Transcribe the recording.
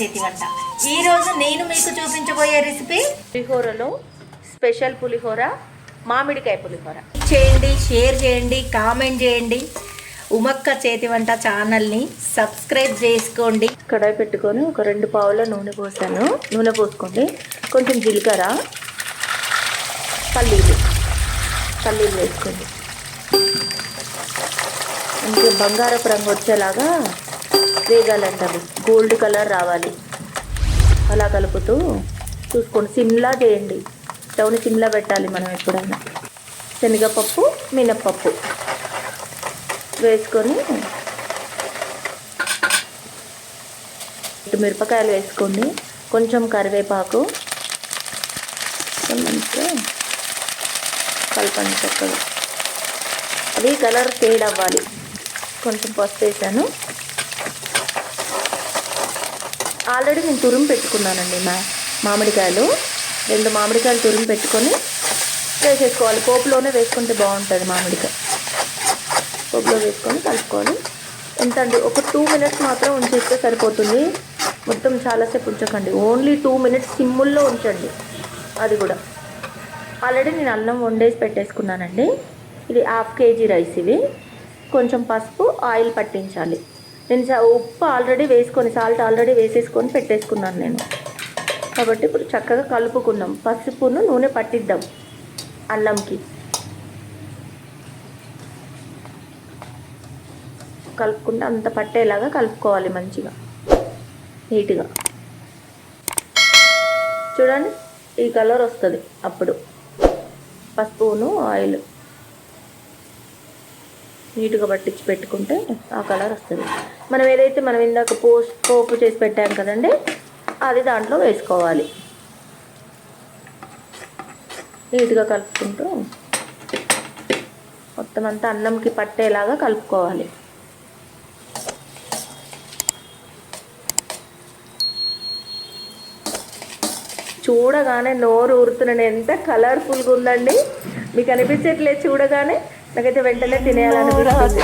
చేతి వంట. ఈ రోజు నేను మీకు చూపించబోయే రెసిపీ పులిహోరలో స్పెషల్ పులిహోర మామిడికాయ పులిహోర. చేయండి షేర్ చేయండి కామెంట్ చేయండి. ఉమక్క చేతి వంట ఛానల్ని సబ్స్క్రైబ్ చేసుకోండి. కడాయి పెట్టుకొని ఒక రెండు పావుల నూనె పోసాను. నూనె పోసుకోండి కొంచెం జీలకర్ర పల్లీలు పల్లీలు వేసుకోండి. ఇంకే బంగారపు రంగు వచ్చేలాగా వేగాలంట అవి గోల్డ్ కలర్ రావాలి. అలా కలుపుతూ చూసుకోండి. సిమ్లా చేయండి. స్టవ్ని సిమ్లా పెట్టాలి మనం ఎప్పుడైనా. శనగపప్పు మినప్పప్పు వేసుకొని ఇటు మిరపకాయలు వేసుకోండి. కొంచెం కరివేపాకు. మంచిగా కలపండి చక్కగా. అవి కలర్ షేడ్ అవ్వాలి. కొంచెం పసుపు వేసాను. ఆల్రెడీ నేను తురుము పెట్టుకున్నానండి మా మామిడికాయలు. రెండు మామిడికాయలు తురుము పెట్టుకొని వేసేసుకోవాలి. పోపులోనే వేసుకుంటే బాగుంటుంది మామిడికాయ. పోపులో వేసుకొని కలుపుకోవాలి ఎంత అండి ఒక టూ మినిట్స్ మాత్రం ఉంచేస్తే సరిపోతుంది. మొత్తం చాలాసేపు ఉంచకండి. ఓన్లీ టూ మినిట్స్ సిమ్ముల్లో ఉంచండి. అది కూడా. ఆల్రెడీ నేను అన్నం వండేసి పెట్టేసుకున్నానండి. ఇది హాఫ్ కేజీ రైస్ ఇవి. కొంచెం పసుపు ఆయిల్ పట్టించాలి. నేను ఉప్పు ఆల్రెడీ వేసుకొని సాల్ట్ ఆల్రెడీ వేసేసుకొని పెట్టేసుకున్నాను నేను. కాబట్టి ఇప్పుడు చక్కగా కలుపుకున్నాం. పసుపును నూనె పట్టిద్దాం అల్లంకి. కలుపుకుంటే అంత పట్టేలాగా కలుపుకోవాలి మంచిగా నీట్గా. చూడండి ఈ కలర్ వస్తుంది అప్పుడు. పసుపును ఆయిల్. నీట్గా పట్టించి పెట్టుకుంటే ఆ కలర్ వస్తుంది. మనం ఏదైతే మనం ఇందాక పోస్ పోపు చేసి పెట్టాం కదండి అది దాంట్లో వేసుకోవాలి. నీట్గా కలుపుకుంటూ మొత్తం అంతా అన్నంకి పట్టేలాగా కలుపుకోవాలి. చూడగానే నోరు ఊరుతున్నాను ఎంత కలర్ఫుల్గా ఉందండి. మీకు అనిపించట్లేదు చూడగానే? నాకైతే వెంటనే తినేయాలనిపిస్తుంది.